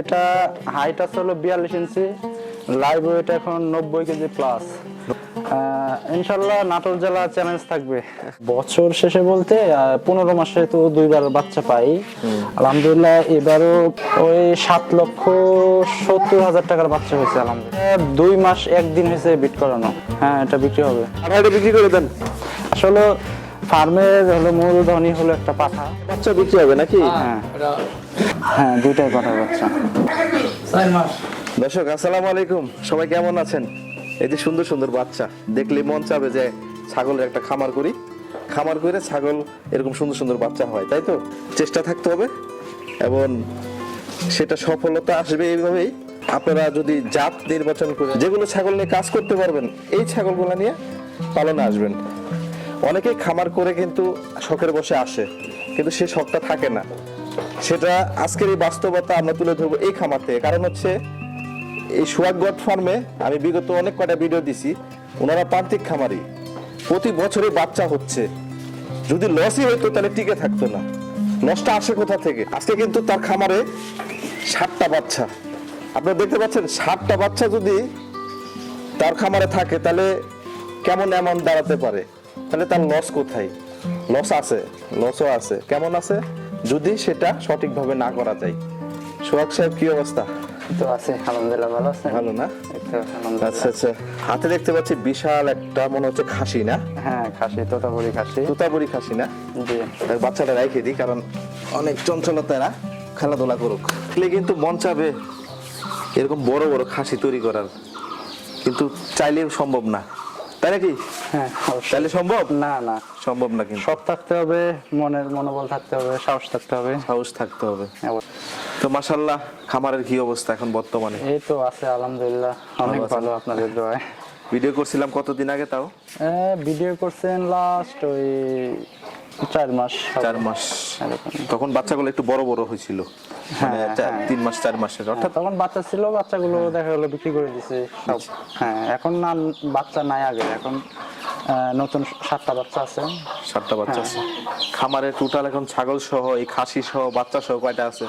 এটা হাইট আছে হলো বিয়াল্লিশ ইঞ্চি লাইভ ওয়েট এখন নব্বই কেজি প্লাস ইনশাল্লাহ নাটোর জেলা চ্যালেঞ্জ থাকবে। বছর শেষে বলতে পনেরো মাসে তো দুইবার বাচ্চা পাই। আলহামদুলিল্লাহ এবারও ওই সাত লক্ষ সত্তর হাজার টাকার বাচ্চা হয়েছে আলহামদুলিল্লাহ। দুই মাস একদিন হয়েছে বিট করানো। হ্যাঁ এটা বিক্রি হবে। আড়াইটা বিক্রি করে দেন। আসলে ফার্মের হলো হলো একটা পাঠা। বাচ্চা বিক্রি হবে নাকি? হ্যাঁ। হ্যাঁ দুইটাই পাঠা বাচ্চা। দর্শক আসসালামু আলাইকুম। সবাই কেমন আছেন? এই যে সুন্দর সুন্দর বাচ্চা দেখলে মন চাবে যে ছাগলের একটা খামার করি। খামার করে ছাগল এরকম সুন্দর সুন্দর বাচ্চা হয় তাই তো? চেষ্টা থাকতে হবে। এবং সেটা সফলতা আসবে এইভাবেই। আপনারা যদি জাত নির্বাচন করে যেগুলো ছাগল নিয়ে কাজ করতে পারবেন এই ছাগলগুলো নিয়ে পালনে আসবেন। অনেকেই খামার করে কিন্তু শখের বসে আসে, কিন্তু সে শখটা থাকে না। সেটা আজকের এই বাস্তবতা আমরা তুলে ধরবো এই খামার থেকে। কারণ হচ্ছে, এই সোয়াগ ফার্মে আমি বিগত অনেক কটা ভিডিও দিছি, ওনারা প্রান্তিক খামারি। প্রতি বছরে বাচ্চা হচ্ছে। যদি লসই হতো তাহলে টিকে থাকতো না। লসটা আসে কোথা থেকে? আজকে কিন্তু তার খামারে ষাটটা বাচ্চা। আপনারা দেখতে পাচ্ছেন ষাটটা বাচ্চা যদি তার খামারে থাকে, তাহলে কেমন অ্যামাউন্ট দাঁড়াতে পারে? তাহলে তার লস কোথায়? লস আছে লসও আছে। কেমন আছে? যদি সেটা সঠিকভাবে না করা যায়। সোহাগ সাহেব কি অবস্থা? তো আছে আলহামদুলিল্লাহ ভালো আছে ভালো না। আচ্ছা আচ্ছা। হাতে দেখতে পাচ্ছি বিশাল একটা মনে হচ্ছে খাসি না? হ্যাঁ খাসি তোতাপুরি খাসি। তুতাপুরি খাসি না? জি। বাচ্চাটা রেখে দিই কারণ অনেক চঞ্চলতারা খেলাধুলা করুক। এগুলি কিন্তু মন চাবে এরকম বড় বড় খাসি তৈরি করার। কিন্তু চাইলেও সম্ভব না। তাই নাকি? হ্যাঁ তাহলে সম্ভব? না না। সম্ভব না কিন্তু। সব থাকতে হবে মনের মনোবল থাকতে হবে সাহস থাকতে হবে। সাহস থাকতে হবে। তো মাশাল্লাহ খামারের কি অবস্থা এখন বর্তমানে? এই তো আছে আলহামদুলিল্লাহ। অনেক? ভালো আপনাদের দোয়ায়। ভিডিও করছিলাম কতদিন আগে তাও? ভিডিও করছেন লাস্ট ওই চার মাস চার মাস। তখন বাচ্চাগুলো একটু বড় বড় হয়েছিল। মানে হ্যাঁ, হ্যাঁ। তিন মাস চার মাসের। অর্থাৎ তখন বাচ্চা ছিল বাচ্চাগুলো দেখা গেলো বিক্রি করে দিছে সব। হ্যাঁ এখন না বাচ্চা নাই আগে। এখন নতুন সাতটা বাচ্চা আছে। সাতটা বাচ্চা আছে। হ্যাঁ। খামারে টোটাল এখন ছাগল সহ এই খাসি সহ বাচ্চা সহ কয়টা আছে?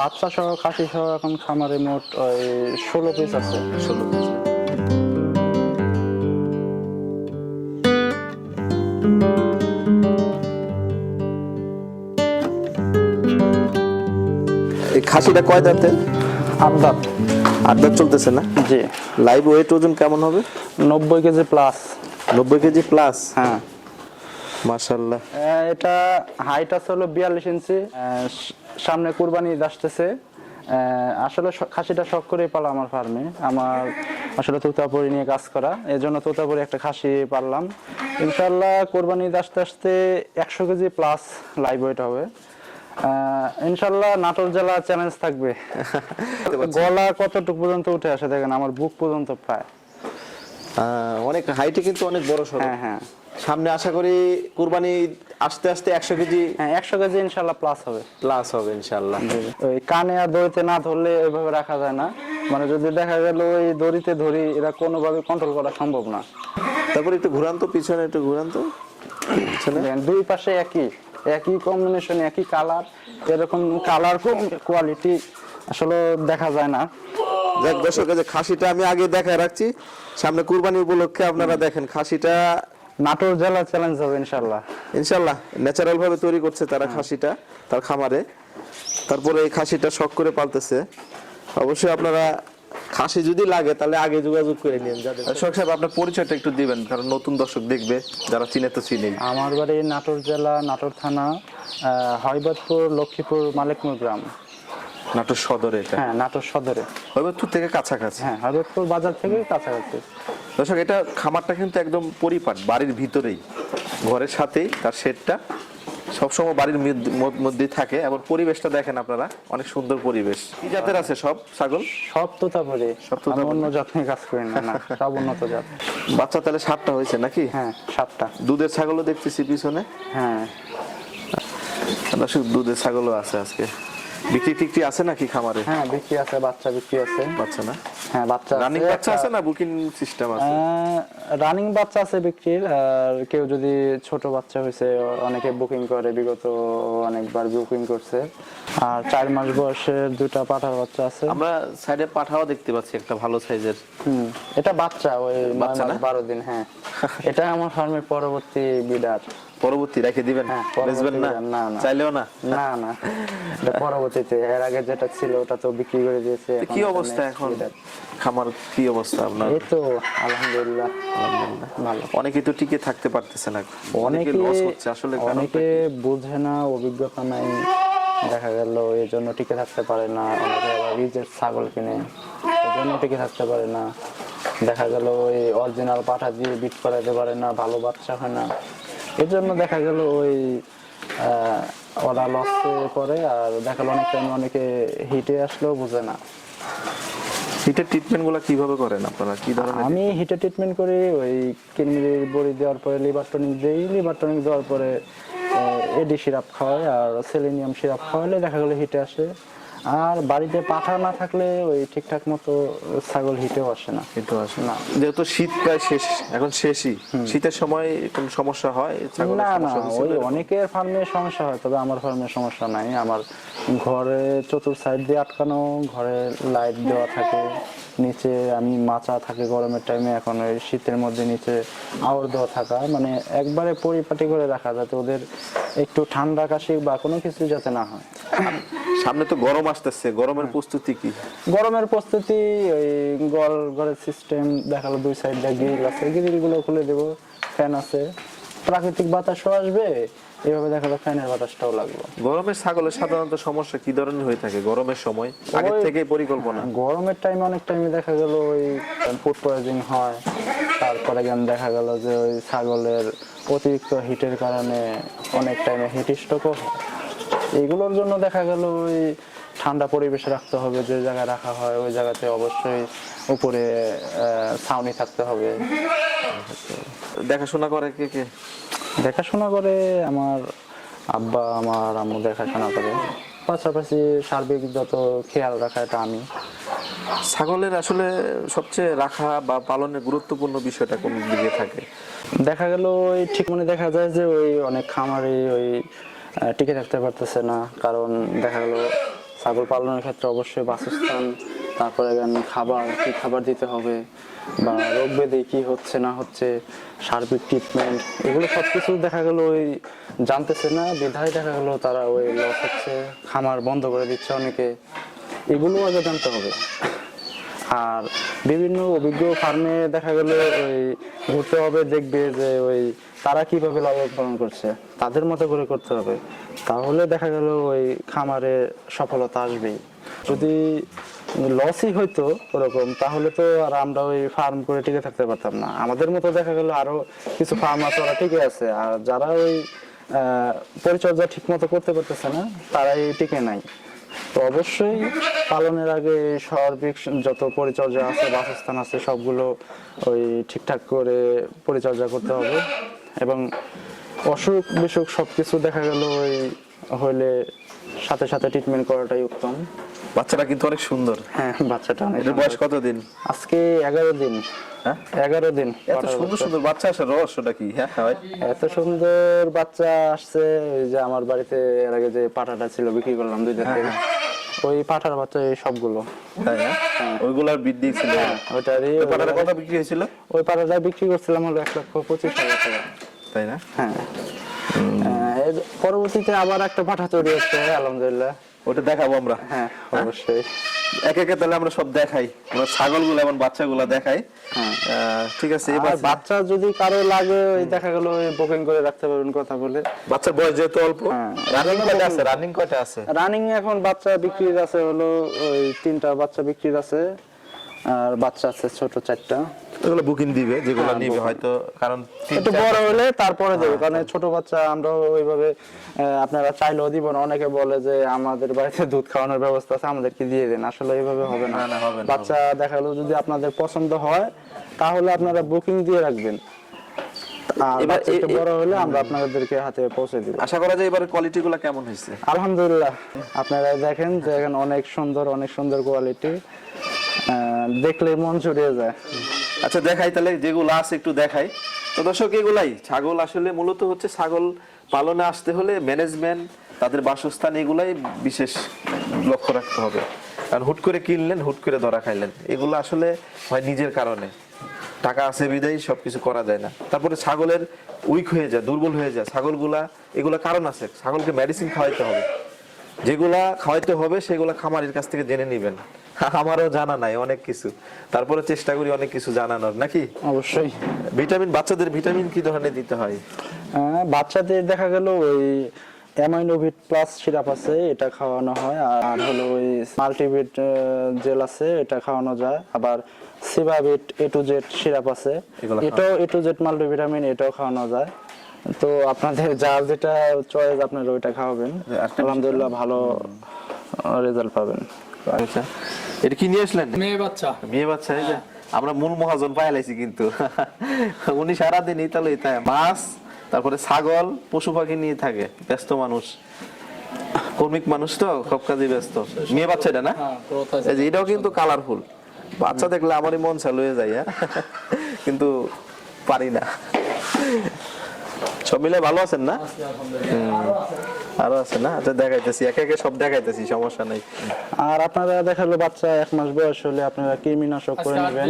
বাচ্চা সহ খাসি সহ এখন খামারে মোট ওই ষোলো পিস আছে। ষোলো এই খাসিটা কয় দাঁতে? আবদাত আট দাঁত চলতেছে না? জি। লাইভ ওয়েট ওজন কেমন হবে? নব্বই কেজি প্লাস নব্বই কেজি প্লাস হ্যাঁ। মাশাল্লাহ এটা হাইট আছে হলো বিয়াল্লিশ ইঞ্চি। সামনে কুরবানি ঈদ আসতেছে। আসলে খাসিটা শখ করেই পালা আমার ফার্মে আমার আসলে তোতাপুরি নিয়ে কাজ করা। এই জন্য তোতাপুরি একটা খাসি পারলাম ইনশাল্লাহ কোরবানি ঈদ আসতে আসতে একশো কেজি প্লাস লাইভ ওয়েট হবে। ইনশাল্লাহ নাটোর জেলা চ্যালেঞ্জ থাকবে। গলা কতটুকু পর্যন্ত উঠে আসে দেখেন আমার বুক পর্যন্ত প্রায়। অনেক হাইটে কিন্তু অনেক বড় সড়ো হ্যাঁ হ্যাঁ। সামনে আশা করি কুরবানি আস্তে আস্তে একশো কেজি হ্যাঁ একশো কেজি ইনশাল্লাহ প্লাস হবে। প্লাস হবে ইনশাল্লাহ ওই কানে আর দড়িতে না ধরলে ওইভাবে রাখা যায় না। মানে যদি দেখা গেল ওই দড়িতে ধরি এরা কোনোভাবে কন্ট্রোল করা সম্ভব না। তারপর একটু ঘুরান তো পিছনে একটু ঘুরান তো। দুই পাশে একই। একই কম্বিনেশন একই কালার এরকম কালার কোয়ালিটি আসলে দেখা যায় না। যাক দর্শক যে খাসিটা আমি আগে দেখায় রাখছি। সামনে কুরবানি উপলক্ষে আপনারা দেখেন খাসিটা। নাটোর জেলা চ্যালেঞ্জ হবে ইনশাল্লাহ ইনশাল্লাহ ন্যাচারাল ভাবে তৈরি করছে তারা খাসিটা তার খামারে। তারপরে এই খাসিটা শখ করে পালতেছে। অবশ্যই আপনারা খাসি যদি লাগে তাহলে আগে যোগাযোগ করে নিন যাদের দর্শক সাহেব আপনার পরিচয়টা একটু দিবেন কারণ নতুন দর্শক দেখবে যারা চিনে তো চিনেই আমার বাড়ি নাটোর জেলা নাটোর থানা আহ, হয়বতপুর লক্ষ্মীপুর মালিকপুর গ্রাম। নাটোর সদরে এটা? হ্যাঁ নাটোর সদরে। হয়বতপুর থেকে কাছাকাছি? হ্যাঁ হয়বতপুর বাজার থেকে কাছাকাছি। দর্শক এটা খামারটা কিন্তু একদম পরিপাট বাড়ির ভিতরেই। ঘরের সাথেই তার শেডটা। সবসময় বাড়ির মধ্য- মধ্যেই থাকে। এবং পরিবেশটা দেখেন আপনারা অনেক সুন্দর পরিবেশ। কি জাতের আছে সব? ছাগল? সব তো তারপরে। সব তো অন্য জাত কাজ করেন না না সব উন্নত জাত। বাচ্চা তাহলে সাতটা হয়েছে নাকি? হ্যাঁ সাতটা। দুধের ছাগলও দেখতেছি পিছনে। হ্যাঁ। দর্শক দুধের ছাগলও আছে আজকে। বিক্রি টিক্রি আছে নাকি খামারে? হ্যাঁ বিক্রি আছে বাচ্চা বিক্রি আছে। বাচ্চা না? হ্যাঁ বাচ্চা রানিং বাচ্চা আছে না বুকিং সিস্টেম আছে? রানিং বাচ্চা আছে বিক্রির আর কেউ যদি ছোট বাচ্চা হয়েছে অনেকে বুকিং করে বিগত অনেকবার বুকিং করছে। আর চার মাস বয়সের দুটা পাঠার বাচ্চা আছে। আমরা সাইডে পাঠাও দেখতে পাচ্ছি একটা ভালো সাইজের হুম এটা বাচ্চা ওই বাচ্চা? বারো দিন হ্যাঁ। এটা আমার ফার্মের পরবর্তী বিডার পরবর্তী রেখে দিবেন? হ্যাঁ, বেচবেন না। চাইলেও না? না না। এটা পরবর্তীতে এর আগে যেটা ছিল ওটা তো বিক্রি করে দিয়েছে কি অবস্থা এখন? খামার কি অবস্থা আপনার? এই তো আলহামদুলিল্লাহ। ভালো। অনেকেই তো টিকে থাকতে পারতেছে না। অনেকে অনেকে লস হচ্ছে আসলে অনেকে? বুঝে না অভিজ্ঞতা নাই। দেখা গেল এই জন্য টিকে থাকতে পারে না। অনেকে আবার রিজের ছাগল কিনে এই জন্য টিকে থাকতে পারে না। দেখা গেল ওই অরিজিনাল পাঠা দিয়ে বিট করাতে পারে না ভালো বাচ্চা হয় না। এর জন্য দেখা গেল ওই ওরা লসে করে আর দেখা গেল অনেক টাইম অনেকে হিটে আসলেও বুঝে না। হিটের ট্রিটমেন্টগুলো কীভাবে করেন আপনারা? কি ধরনের আমি হিটে ট্রিটমেন্ট করি ওই কিডনির বড়ি দেওয়ার পরে লিভার টনিক দিই। লিভার টনিক দেওয়ার পরে এডি সিরাপ খাওয়াই আর সেলেনিয়াম সিরাপ খাওয়ালে দেখা গেলো হিটে আসে। আর বাড়িতে পাঠা না থাকলে ওই ঠিকঠাক মতো ছাগল হিটেও আসে না। কিন্তু আসে না। যেহেতু শীত প্রায় শেষ এখন শেষই। শীতের সময় কোনো সমস্যা হয়? না না ওই অনেকের ফার্মে সমস্যা হয় তবে আমার ফার্মে সমস্যা নাই। আমার ঘরে চতুর সাইড দিয়ে আটকানো ঘরে লাইট দেওয়া থাকে নিচে আমি মাচা থাকে গরমের টাইমে এখন ওই শীতের মধ্যে নিচে আওড় দেওয়া থাকা। মানে একবারে পরিপাটি করে রাখা যাতে ওদের একটু ঠান্ডা কাশি বা কোনো কিছু যাতে না হয়। সামনে তো গরম আসতেছে গরমের প্রস্তুতি কি? গরমের প্রস্তুতি ওই গল ঘরের সিস্টেম দেখাল দুই সাইড দিয়ে গ্রিল আছে। গ্রিলগুলো খুলে দেবো ফ্যান আছে। প্রাকৃতিক বাতাসও আসবে এভাবে দেখাল ফ্যানের বাতাসটাও লাগল। গরমের ছাগলের সাধারণত সমস্যা কি ধরনের হয়ে থাকে? গরমের সময়? আগে থেকে পরিকল্পনা? গরমের টাইমে অনেক টাইমে দেখা গেল ওই ফুড পয়জিং হয়। তারপরে গেন দেখা গেল যে ওই ছাগলের অতিরিক্ত হিটের কারণে অনেক টাইমে হিট স্ট্রোকও হয়। এইগুলোর জন্য দেখা গেল ওই ঠান্ডা পরিবেশে রাখতে হবে যে জায়গায় রাখা হয় ওই জায়গাতে অবশ্যই উপরে ছাউনি থাকতে হবে। দেখাশোনা করে কে কে? দেখাশোনা করে আমার আব্বা আমার আম্মু দেখাশোনা করে। পাশাপাশি সার্বিক যত খেয়াল রাখা এটা আমি। ছাগলের আসলে সবচেয়ে রাখা বা পালনের গুরুত্বপূর্ণ বিষয়টা কোন দিকে থাকে? দেখা গেল ওই ঠিক মনে দেখা যায় যে ওই অনেক খামারে ওই টিকে থাকতে পারতেছে না। কারণ দেখা গেল ছাগল পালনের ক্ষেত্রে অবশ্যই বাসস্থান, তারপরে খাবার, কি খাবার দিতে হবে, বা রোগ ব্যাধি কি হচ্ছে, না হচ্ছে, সার্বিক ট্রিটমেন্ট এগুলো সব কিছু দেখা গেলো ওই জানতেছে না। বিধায় দেখা গেলো তারা ওই লস হচ্ছে, খামার বন্ধ করে দিচ্ছে অনেকে। এগুলো আগে জানতে হবে। আর বিভিন্ন অভিজ্ঞ ফার্মে দেখা গেল ওই ঘুরতে হবে, দেখবে যে ওই তারা কীভাবে লালন পালন করছে, তাদের মতো করে করতে হবে। তাহলে দেখা গেল ওই খামারে সফলতা আসবেই। যদি লসই হইতো ওরকম, তাহলে তো আর আমরা ওই ফার্ম করে টিকে থাকতে পারতাম না। আমাদের মতো দেখা গেল আরও কিছু ফার্ম আছে, ওরা টিকে আছে, আর যারা ওই পরিচর্যা ঠিক মতো করতে পারতেছে না, তারাই টিকে নাই। তো অবশ্যই পালনের আগে সার্বিক যত পরিচর্যা আছে, বাসস্থান আছে, সবগুলো ওই ঠিকঠাক করে পরিচর্যা করতে হবে। এবং অসুখ বিসুখ সবকিছু দেখা গেল ওই হইলে সাথে সাথে ট্রিটমেন্ট করাটাই উত্তম। বাচ্চাটা কিন্তু অনেক সুন্দর। হ্যাঁ বাচ্চাটা অনেক এটার বয়স কতদিন? আজকে এগারো দিন। হ্যাঁ? এগারো দিন এত সুন্দর সুন্দর বাচ্চা আসে রহস্যটা কি? হ্যাঁ ভাই। এত সুন্দর বাচ্চা আসছে ওই যে আমার বাড়িতে এর আগে যে পাঠাটা ছিল বিক্রি করলাম দুই দিন থেকে। ওই পাঠার বাচ্চা এই সবগুলো। তাই না? ওইগুলার বৃদ্ধি ছিল। ওইটারই ওই পাটাটা কত বিক্রি হয়েছিল? ওই পাটাটা বিক্রি করছিলাম হলো এক লক্ষ পঁচিশ হাজার টাকা। তাই না? হ্যাঁ। এর পরবর্তীতে আবার একটা পাঠা তৈরি হচ্ছে। আলহামদুলিল্লাহ। ওটা দেখাবো আমরা। হ্যাঁ। অবশ্যই। এক একে তাহলে আমরা সব দেখাই। আমরা ছাগলগুলো এবং বাচ্চাগুলো দেখাই। হ্যাঁ। ঠিক আছে এবার বাচ্চা যদি কারও লাগে ওই দেখা গেল বুকিং করে রাখতে পারবেন কথা বলে। বাচ্চার বয়স যেহেতু অল্প হ্যাঁ। রানিং কয়টা আছে? রানিং কয়টা আছে? রানিং এখন বাচ্চা বিক্রির আছে হলো ওই তিনটা বাচ্চা বিক্রির আছে আর বাচ্চা আছে ছোট চারটা। ওগুলো বুকিং দিবে যেগুলো হ্যাঁ, নিবে হয়তো কারণ একটু বড় হলে তারপরে দেবো কারণ ছোট বাচ্চা আমরা ওইভাবে আপনারা চাইলেও দিব না। অনেকে বলে যে আমাদের বাড়িতে দুধ খাওয়ানোর ব্যবস্থা আছে আমাদেরকে দিয়ে দেন। আসলে এইভাবে হবে না। বাচ্চা দেখাল যদি আপনাদের পছন্দ হয় তাহলে আপনারা বুকিং দিয়ে রাখবেন। এবার বড় হলে আমরা আপনাদেরকে হাতে পৌঁছে দিব। আশা করা যায় এবারে কোয়ালিটি গুলো কেমন হয়েছে? আলহামদুলিল্লাহ আপনারা দেখেন যে এখানে অনেক সুন্দর অনেক সুন্দর কোয়ালিটি দেখলে মন জুড়িয়ে যায়। আচ্ছা দেখাই তাহলে, যেগুলো আছে একটু দেখাই। তো দর্শক, এগুলাই ছাগল আসলে মূলত হচ্ছে ছাগল পালনে আসতে হলে ম্যানেজমেন্ট তাদের বাসস্থান, এগুলাই বিশেষ লক্ষ্য রাখতে হবে। কারণ হুট করে কিনলেন, হুট করে ধরা খাইলেন। এগুলো আসলে হয় নিজের কারণে। টাকা আছে, বিদায়ী, সবকিছু করা যায় না। তারপরে ছাগলের উইক হয়ে যায়, দুর্বল হয়ে যায়। ছাগলগুলা, এগুলো কারণ আছে। ছাগলকে মেডিসিন খাওয়াইতে হবে। যেগুলা খাওয়াইতে হবে, সেগুলা খামারের কাছ থেকে জেনে নিবেন। আমারও জানা নাই অনেক কিছু। তারপরে চেষ্টা করি অনেক কিছু জানানোর নাকি? অবশ্যই। ভিটামিন বাচ্চাদের ভিটামিন কি ধরনের দিতে হয়? বাচ্চাদের দেখা গেল ওই অ্যামাইনোভিট প্লাস সিরাপ আছে এটা খাওয়ানো হয়। আর হলো ওই মাল্টিভিট জেল আছে এটা খাওয়ানো যায়। আবার সিভাভিট এ টু জেড সিরাপ আছে এটাও এ টু জেড মাল্টিভিটামিন এটাও খাওয়ানো যায়। তো আপনাদের যার যেটা চয়েস আপনারা ওইটা খাওয়াবেন। আলহামদুলিল্লাহ ভালো রেজাল্ট পাবেন। আচ্ছা। এটা কি নিয়ে আসলেন? মেয়ে বাচ্চা। মেয়ে বাচ্চা এই যে আমরা মূল মহাজন পাইলাইছি কিন্তু। উনি সারাদিন ইতালে তাই মাছ তারপরে ছাগল পশু পাখি নিয়ে থাকে ব্যস্ত মানুষ। কর্মিক মানুষ তো সব কাজে ব্যস্ত। মেয়ে বাচ্চা এটা না? হ্যাঁ এটাও কিন্তু কালারফুল বাচ্চা দেখলে আমারই মন চালু হয়ে যায় হ্যাঁ? কিন্তু পারি না। সব মিলে ভালো আছেন না? আরও আছে না? আচ্ছা দেখাইতেছি। একে একে সব দেখাইতেছি সমস্যা নাই। আর আপনারা দেখাল বাচ্চা এক মাস বয়স হলে আপনারা কৃমিনাশক করে নেবেন?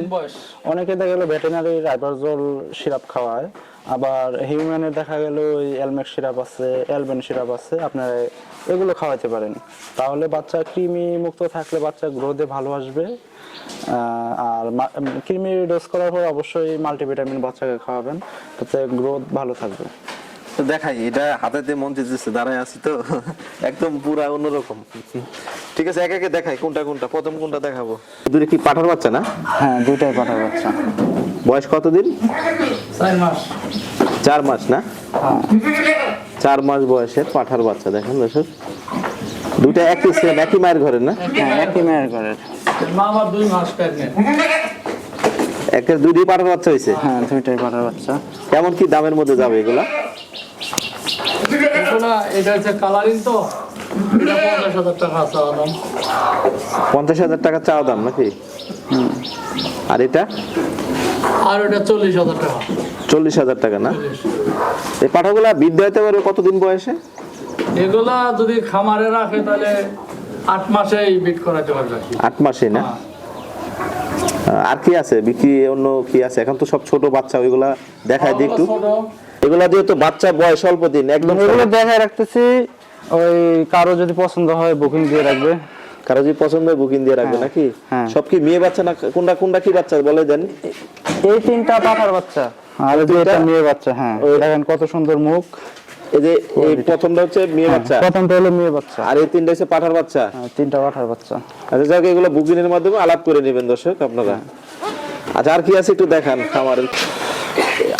অনেকে দেখা গেল ভেটেনারি রাইবারজল সিরাপ খাওয়ায় আবার হিউম্যানের দেখা গেল ওই এলমেক সিরাপ আছে এলবেন সিরাপ আছে আপনারা এগুলো খাওয়াতে পারেন। তাহলে বাচ্চা কৃমি মুক্ত থাকলে বাচ্চা গ্রোথে ভালো আসবে। আহ, আর কৃমি ডোজ করার পর অবশ্যই মাল্টিভিটামিন বাচ্চাকে খাওয়াবেন তাতে গ্রোথ ভালো থাকবে। দেখাই এটা হাতেতে মন চেয়েছে দাঁড়ায় আছি তো একদম পুরা অন্যরকম। ঠিক আছে একে একে দেখাই কোনটা কোনটা প্রথম কোনটা দেখাবো। দুটো কি পাঠার বাচ্চা না? হ্যাঁ দুইটাই পাঠার বাচ্চা। বয়স কতদিন? চার মাস। না? হ্যাঁ। চার মাস বয়সের পাঠার বাচ্চা দেখেন দর্শক। দুইটা একই সেম একই মায়ের ঘরে না? হ্যাঁ একই মায়ের ঘরের। মা আবার দুই মাস একের পাঠার বাচ্চা হয়েছে? হ্যাঁ দুইটাই পাঠার বাচ্চা। কেমন কি দামের মধ্যে যাবে এগুলা? এটা হচ্ছে কালারিং তো। পঞ্চাশ হাজার টাকা আছে দাম। পঞ্চাশ হাজার টাকা চাওয়া দাম নাকি? আর এটা? আর ওটা চল্লিশ হাজার টাকা। চল্লিশ হাজার টাকা না? এই পাঠাগুলা বৃদ্ধি হতে পারবে কতদিন বয়সে? এগুলা যদি খামারে রাখে তাহলে আট মাসেই বিট করাতে পারবে। আট মাসে না? হ্যাঁ। আর কি আছে? বিক্রি অন্য কি আছে? এখন তো সব ছোট বাচ্চা ওইগুলা দেখায় দিই একটু। এগুলা দিয়ে তো বাচ্চা বয়স অল্প দিন একদম এগুলো দেখায় রাখতেছি ওই কারও যদি পছন্দ হয় বুকিং দিয়ে রাখবে। কারও যদি পছন্দ হয় বুকিং দিয়ে রাখবে নাকি? হ্যাঁ। সব কি মেয়ে বাচ্চা না কোনটা কোনটা কি বাচ্চা বলে দেন? এই তিনটা পাঠার বাচ্চা। আর এই দুইটা মেয়ে বাচ্চা হ্যাঁ। দেখেন কত সুন্দর মুখ। এই যে এই প্রথমটা হচ্ছে মেয়ে বাচ্চা। প্রথমটা হলো মেয়ে বাচ্চা। আর এই তিনটা হচ্ছে পাঠার বাচ্চা। হ্যাঁ, তিনটা পাঠার বাচ্চা। আচ্ছা যাক এগুলো বুকিং এর মাধ্যমে আলাপ করে নেবেন দর্শক আপনারা। আচ্ছা আর কি আছে একটু দেখান খামারের?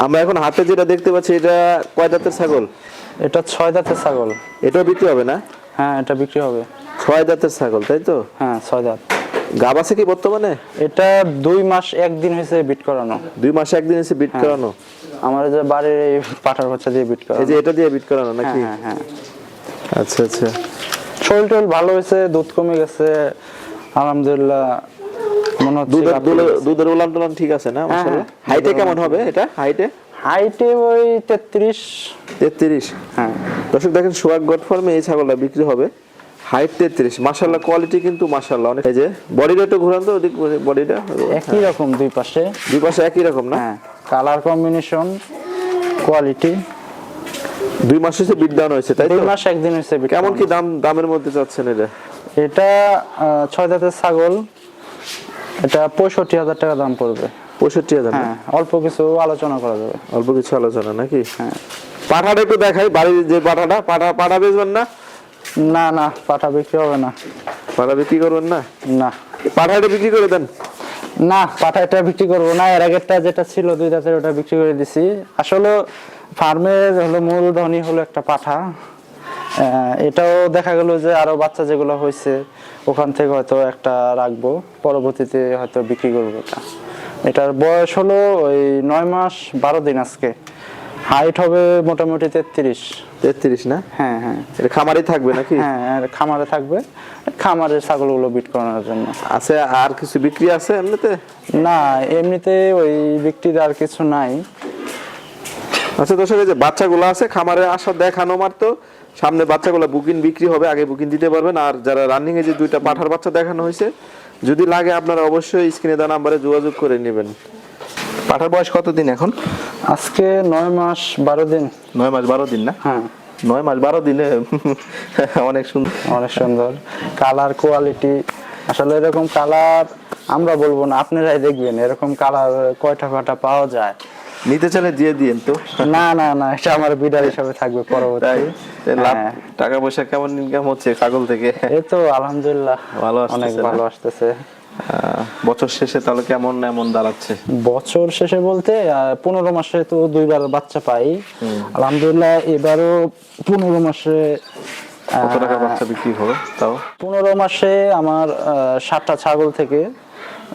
আমরা এখন হাতে যেটা দেখতে পাচ্ছি এটা কয় দাঁতের ছাগল? এটা ছয় দাঁতের ছাগল। এটাও বিক্রি হবে না? হ্যাঁ এটা বিক্রি হবে। ছয় দাঁতের ছাগল তাই তো? হ্যাঁ ছয় দাঁত গাব আছে কি বর্তমানে? এটা দুই মাস একদিন হয়েছে বিট করানো। দুই মাসে একদিন এসে বিট করানো? আমার যে বাড়ির এই পাঠার বাচ্চা দিয়ে বিট এই যে এটা দিয়ে বিট করানো হ্যাঁ নাকি? হ্যাঁ হ্যাঁ। আচ্ছা আচ্ছা। শরীর টল ভালো হয়েছে দুধ কমে গেছে আলহামদুলিল্লাহ। মনে হচ্ছে দুধের উলান টুলান ঠিক আছে না মাশাআল্লাহ? হ্যাঁ। হাইটে কেমন হবে এটা? হাইটে? হাইটে ওই তেত্রিশ। তেত্রিশ হ্যাঁ। দর্শক দেখেন সোয়াগ গড ফার্মে এই ছাগলটা বিক্রি হবে। হাইট কোয়ালিটি কিন্তু অনেক এই যে বডিটা একটু ঘুরান তো ওদিক বডিটা। একই রকম দুই পাশে। দুই পাশে একই রকম না? হ্যাঁ কালার কম্বিনেশন কোয়ালিটি। দুই মাস হচ্ছে বিট ডাউন হয়েছে তাই তো? দুই মাস একদিন হয়েছে কেমন কি দাম দামের মধ্যে চাচ্ছেন এটা? এটা ছয় দাঁতের ছাগল। এটা পঁয়ষট্টি হাজার টাকা দাম পড়বে। পঁয়ষট্টি হাজার হ্যাঁ অল্প কিছু আলোচনা করা যাবে। অল্প কিছু আলোচনা নাকি? হ্যাঁ। পাঠাটা একটু দেখাই বাড়ির যে পাঠাটা পাঠা পাঠা বেচবেন না? না না পাঠা বিক্রি হবে না। পাঠা বিক্রি করবেন না? না। পাঠাটা বিক্রি করে দেন। না পাঠা এটা বিক্রি করব না এর আগেরটা যেটা ছিল দুই দাঁতের ওটা বিক্রি করে দিছি। আসলে ফার্মের হলো মূল ধনী হলো একটা পাঠা। এটাও দেখা গেল যে আরও বাচ্চা যেগুলো হয়েছে ওখান থেকে হয়তো একটা রাখব পরবর্তীতে হয়তো বিক্রি করব এটা। এটার বয়স হলো ওই নয় মাস বারো দিন আজকে। হাইট হবে মোটামুটি তেত্রিশ। তেত্রিশ না? হ্যাঁ হ্যাঁ। এটা খামারই থাকবে নাকি? হ্যাঁ আর খামারে থাকবে। খামারের ছাগলগুলো বিট করানোর জন্য। আছে আর কিছু বিক্রি আছে এমনিতে? না এমনিতে ওই বিক্রির আর কিছু নাই। আচ্ছা দর্শক এই যে বাচ্চাগুলো আছে খামারে আসা দেখানো মাত্র। সামনে বাচ্চাগুলো বুকিং বিক্রি হবে আগে বুকিং দিতে পারবেন। আর যারা রানিং এ যে দুইটা পাঠার বাচ্চা দেখানো হয়েছে যদি লাগে আপনারা অবশ্যই স্ক্রিনে দেওয়া নাম্বারে যোগাযোগ করে নেবেন। পাঠার বয়স কতদিন এখন? আজকে নয় মাস বারো দিন। নয় মাস বারো দিন না? হ্যাঁ। নয় মাস বারো দিনে অনেক সুন্দর। অনেক সুন্দর। কালার কোয়ালিটি আসলে এরকম কালার আমরা বলব না আপনারাই দেখবেন এরকম কালার কয়টা কয়টা পাওয়া যায়। নিতে চাইলে দিয়ে দিয়েন তো। না না না এটা আমার বিডার হিসাবে থাকবে পরবর্তী লাভ হ্যাঁ। টাকা পয়সা কেমন ইনকাম হচ্ছে ছাগল থেকে? এই তো আলহামদুলিল্লাহ। ভালো অনেক ভালো আসতেছে। বছর শেষে তাহলে কেমন এমন দাঁড়াচ্ছে? বছর শেষে বলতে পনেরো মাসে তো দুইবার বাচ্চা পাই। আলহামদুলিল্লাহ এবারও পনেরো মাসে কত টাকা বাচ্চা বিক্রি হবে তাও? পনেরো মাসে আমার সাতটা ছাগল থেকে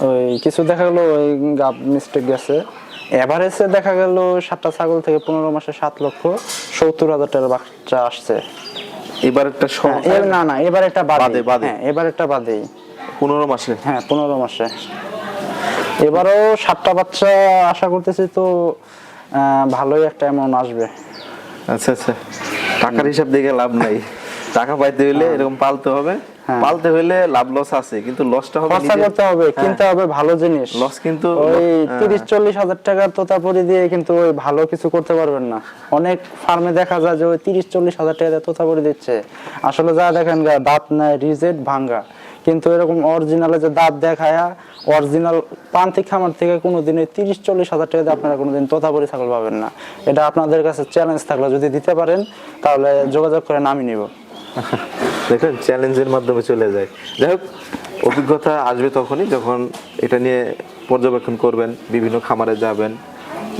ওই কিছু দেখা গেলো ওই গাব মিস্টেক গেছে। এভারেজে দেখা গেল সাতটা ছাগল থেকে পনেরো মাসে সাত লক্ষ। সত্তর হাজার টাকার বাচ্চা আসছে। এবার একটা হ্যাঁ, না না এবার একটা বাদে। হ্যাঁ এবার একটা বাদে। পনেরো মাসে? হ্যাঁ পনেরো মাসে। এবারও সাতটা বাচ্চা আশা করতেছি তো ভালোই একটা এমন আসবে। আচ্ছা আচ্ছা। টাকার হিসাব দেখে লাভ নাই। টাকা পাইতে হলে এরকম পালতে হবে। হ্যাঁ। পালতে হইলে লাভ লস আছে কিন্তু লসটা হবে খরচা করতে হবে কিনতে হবে ভালো জিনিস। লস কিন্তু ওই হ্যাঁ। তিরিশ চল্লিশ হাজার টাকার তোতাপুরি দিয়ে কিন্তু ওই ভালো কিছু করতে পারবেন না। অনেক ফার্মে দেখা যায় যে ওই তিরিশ চল্লিশ হাজার টাকা দিয়ে তোতাপুরি দিচ্ছে। আসলে যা দেখেন দাঁত নাই রিজেট ভাঙ্গা। কিন্তু এরকম অরিজিনালে যে দাঁত দেখায়া অরিজিনাল প্রান্তিক খামার থেকে কোনোদিন ওই তিরিশ চল্লিশ হাজার টাকা দিয়ে আপনারা কোনোদিন তোতাপুরি ছাগল পাবেন না। এটা আপনাদের কাছে চ্যালেঞ্জ থাকলে যদি দিতে পারেন তাহলে যোগাযোগ করে নামি নিব। দেখেন চ্যালেঞ্জের মাধ্যমে চলে যায়। যাই হোক অভিজ্ঞতা আসবে তখনই যখন এটা নিয়ে পর্যবেক্ষণ করবেন বিভিন্ন খামারে যাবেন।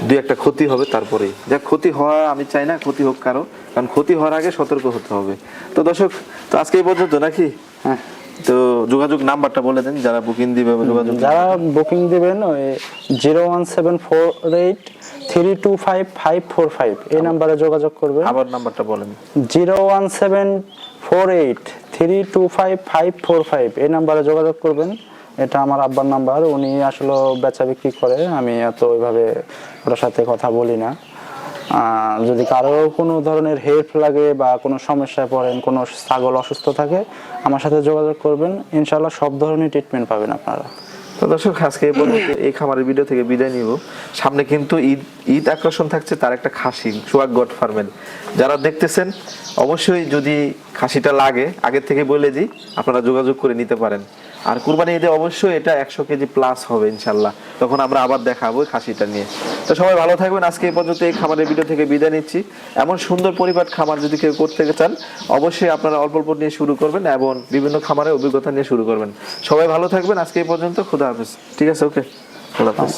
দুই একটা ক্ষতি হবে তারপরেই। যাক ক্ষতি হওয়া আমি চাই না ক্ষতি হোক কারও কারণ ক্ষতি হওয়ার আগে সতর্ক হতে হবে। তো দর্শক তো আজকে এই পর্যন্ত নাকি? হ্যাঁ। তো যোগাযোগ নাম্বারটা বলে দেন যারা বুকিং দিবে যোগাযোগ যারা বুকিং দিবেন ওই zero one seven four eight three two five five four five এই নাম্বারে যোগাযোগ করবেন। আবার নাম্বারটা বলেন। Zero one seven four eight three two five five four five এই নাম্বারে যোগাযোগ করবেন। এটা আমার আব্বার নাম্বার, উনি আসলে বেচা বিক্রি করে, আমি এত ওইভাবে ওর সাথে কথা বলি না। যদি কারও কোনো ধরনের হেল্প লাগে বা কোনো সমস্যায় পড়েন, কোনো ছাগল অসুস্থ থাকে, আমার সাথে যোগাযোগ করবেন। ইনশাল্লাহ সব ধরনের ট্রিটমেন্ট পাবেন আপনারা। তো দর্শক, আজকে এই পর্যন্ত এই খামারের ভিডিও থেকে বিদায় নিব। সামনে কিন্তু ঈদ ঈদ আকর্ষণ থাকছে, তার একটা খাসি সুয়াগ গড ফার্মের। যারা দেখতেছেন, অবশ্যই যদি খাসিটা লাগে, আগের থেকে বলে দিই, আপনারা যোগাযোগ করে নিতে পারেন। আর কুরবানি ঈদে অবশ্যই এটা একশো কেজি প্লাস হবে ইনশাল্লাহ তখন আমরা আবার দেখাবো খাসিটা নিয়ে। তো সবাই ভালো থাকবেন, আজকে এই পর্যন্ত এই খামারের ভিডিও থেকে বিদায় নিচ্ছি। এমন সুন্দর পরিবার খামার যদি কেউ করতে চান, অবশ্যই আপনারা অল্প অল্প নিয়ে শুরু করবেন এবং বিভিন্ন খামারের অভিজ্ঞতা নিয়ে শুরু করবেন। সবাই ভালো থাকবেন, আজকে এই পর্যন্ত, খুদা হাফিজ। ঠিক আছে ওকে খুদা হাফিজ।